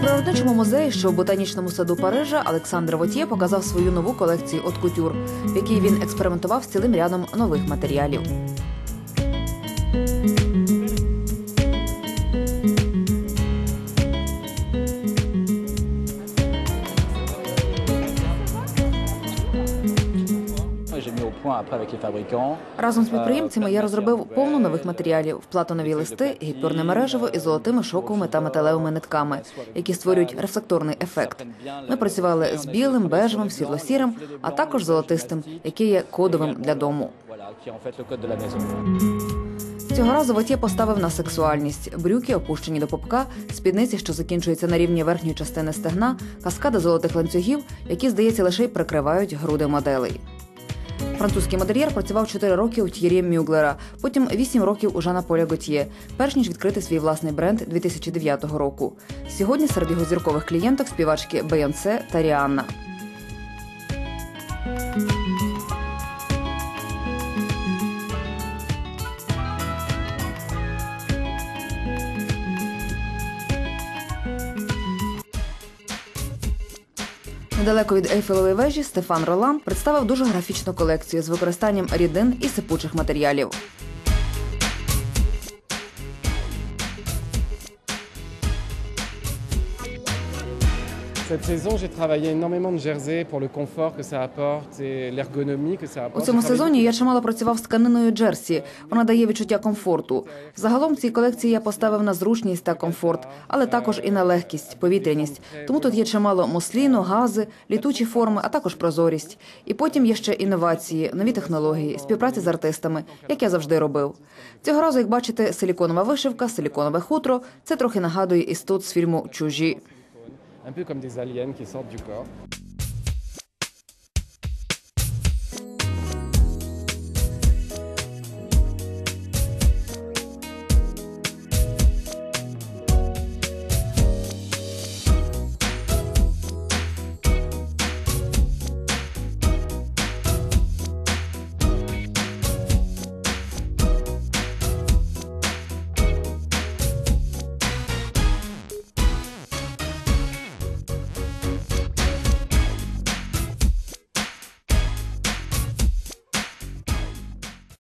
природничому музеї, що в ботанічному саду Парижа, Олександр Вотє показав свою нову колекцію от кутюр, в якій він експериментував з цілим рядом нових матеріалів. Разом з підприємцями я розробив повну нових матеріалів: платонові листи, гіпюрне мережево із золотими шоковими та металевими нитками, які створюють рефлекторний ефект. Ми працювали з білим, бежевим, світло-сірим, а також золотистим, який є кодовим для дому. Цього разу Вотє поставив на сексуальність: брюки опущені до попка, спідниці, що закінчуються на рівні верхньої частини стегна, каскада золотих ланцюгів, які, здається, лише й прикривають груди моделей. Французький модельєр працював 4 роки у Т'єрі Мюглера, потім 8 років у Жана Поля Готьє, перш ніж відкрити свій власний бренд 2009 року. Сьогодні серед його зіркових клієнток співачки Бейонсе та Ріанна. Недалеко від Ейфелевої вежі Стефан Ролан представив дуже графічну колекцію з використанням рідин і сипучих матеріалів. Cette saison, j'ai travaillé énormément de jersey pour le confort que ça apporte et l'ergonomie que ça У цьому сезоні я чимало працював з тканиною Джерсі. Вона дає відчуття комфорту. Загалом цій колекції я поставив на зручність та комфорт, але також і на легкість, повітряність. Тому тут є чимало мусліну, гази, літучі форми, а також прозорість. І потім є ще інновації, нові технології, співпраця з артистами, як я завжди робив. Цього разу, як бачите, силіконова вишивка, силіконове хутро. Це трохи нагадує істот з фільму Чужі. Un peu comme des aliens qui sortent du corps.